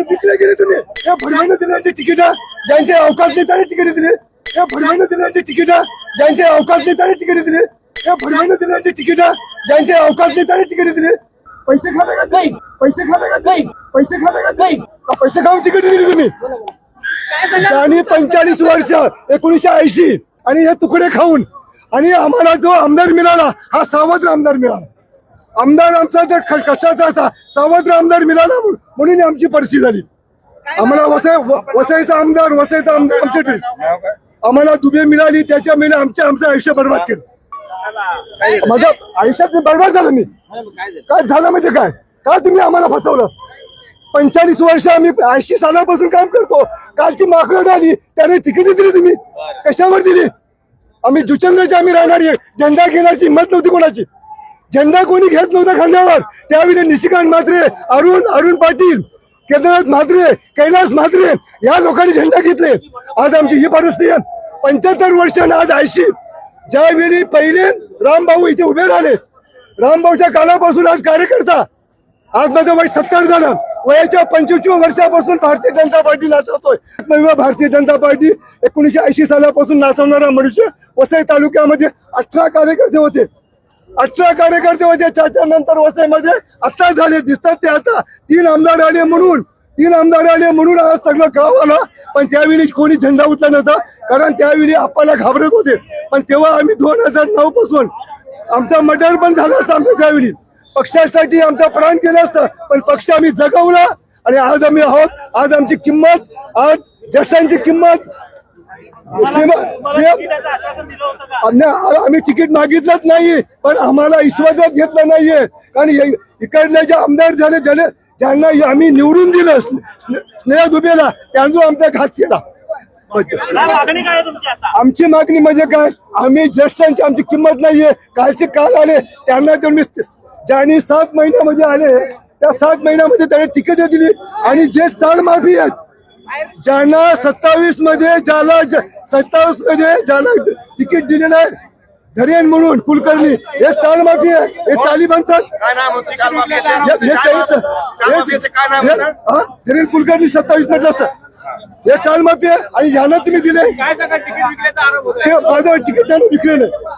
विकले गेले तुम्ही या भरभरून दिल्याची तिकीट ज्यांचे अवकाश नाही त्याने तिकीट दिली या भरभरून दिल्याची तिकीट ज्यांचे अवकाश नाही त्याने तिकीट दिली या भरभरून दिल्याची तिकीट ज्यांचे अवकाश नाही त्याने तिकीट दिली पैसे खावे का नाही। पैसे खावे का नाही। पैसे खावे का नाही। का पैसे खाऊन तिकीट दिली तुम्ही। आणि पंचेचाळीस वर्ष एकोणीशे ऐंशी आणि हे तुकडे खाऊन आणि आम्हाला जो आमदार मिळाला हा सावत्र आमदार मिळाला. आमदार आमचा ख- कष्टाचा असा सावत्र आमदार मिळाला म्हणून. आमची परिस्थिती झाली. आम्हाला वसई वसईचा आमदार वसईचा आमदार आमच्या आम्हाला दुबे मिळाली त्याच्या आमच्या आमचं आयुष्य बर्बाद केलं. माझं आयुष्यात बर्बाद झालं मी. काय झालं? म्हणजे काय? का तुम्ही आम्हाला फसवलं? पंचेचाळीस वर्ष आम्ही ऐंशी सालापासून काम करतो. कालची माकडं आली त्याने तिकीट दिली तुम्ही. कशावर दिली? आम्ही जुचंद्रचे आम्ही राहणारी आहे. झेंडा घेण्याची हिंमत नव्हती कोणाची. झेंडा कोणी घेत नव्हता खांद्यावर. त्यावेळी निशिकांत म्हात्रे अरुण अरुण पाटील केदारनाथ म्हात्रे कैलास म्हात्रे या लोकांनी झेंडा घेतले. आज आमची ही परिस्थिती आहे. पंच्याहत्तर वर्षांना आज ऐंशी. ज्यावेळी पहिले रामभाऊ इथे उभे राहिले रामभाऊच्या काळापासून आज कार्यकर्ता आज माझं वय सत्तर झालं. वयाच्या पंचवीस वर्षापासून भारतीय जनता पार्टी नाचवतोय. भारतीय जनता पार्टी एकोणीशे ऐंशी सालापासून नाचवणारा मनुष्य वसई तालुक्यामध्ये अठरा कार्यकर्ते होते. अठरा कार्यकर्ते म्हणजे होते त्याच्यानंतर वसईमध्ये आता झाले दिसतात ते आता. तीन आमदार आले म्हणून तीन आमदार आले म्हणून आज सगळं गाव आला. पण त्यावेळी कोणी झेंडा उचला नव्हता कारण त्यावेळी आपल्याला घाबरत होते. पण तेव्हा आम्ही दोन हजार नऊ पासून आमचा मर्डर पण झाला असतं आमच्या त्यावेळी पक्षासाठी आमचा प्राण केला असता पण पक्ष आम्ही जगवला आणि आज आम्ही आहोत. आज आमची किंमत आज ज्येष्ठांची किंमत आम्ही तिकीट मागितलंच नाही पण आम्हाला विश्वासात घेतलं नाहीये. कारण इ- इकडले जे आमदार झाले ज्याने ज्यांना आम्ही निवडून दिलं स्ने- स्नेह दुबेला त्यांचा आमचा घात केला. आता? आमची मागणी म्हणजे काय? आम्ही ज्येष्ठांची आमची किंमत नाहीये. कालचे काल आले त्यांना तुम्ही ज्यांनी सात महिन्यामध्ये आले त्या सात महिन्यामध्ये त्याने तिकीट दिली. आणि जे चाल माफी आहेत ज्यांना सत्तावीसमध्ये ज्याला सत्तावीसमध्ये ज्याला तिकीट दिलेलं आहे धरेन म्हणून कुलकर्णी. हे चाल माफी आहे हे चाली म्हणतात? धरेन कुलकर्णी सत्तावीस म्हटलं असतं. हे चाल माफी आहे आणि ह्यांना तुम्ही दिले. माझं तिकीट त्याने विकलेलं आहे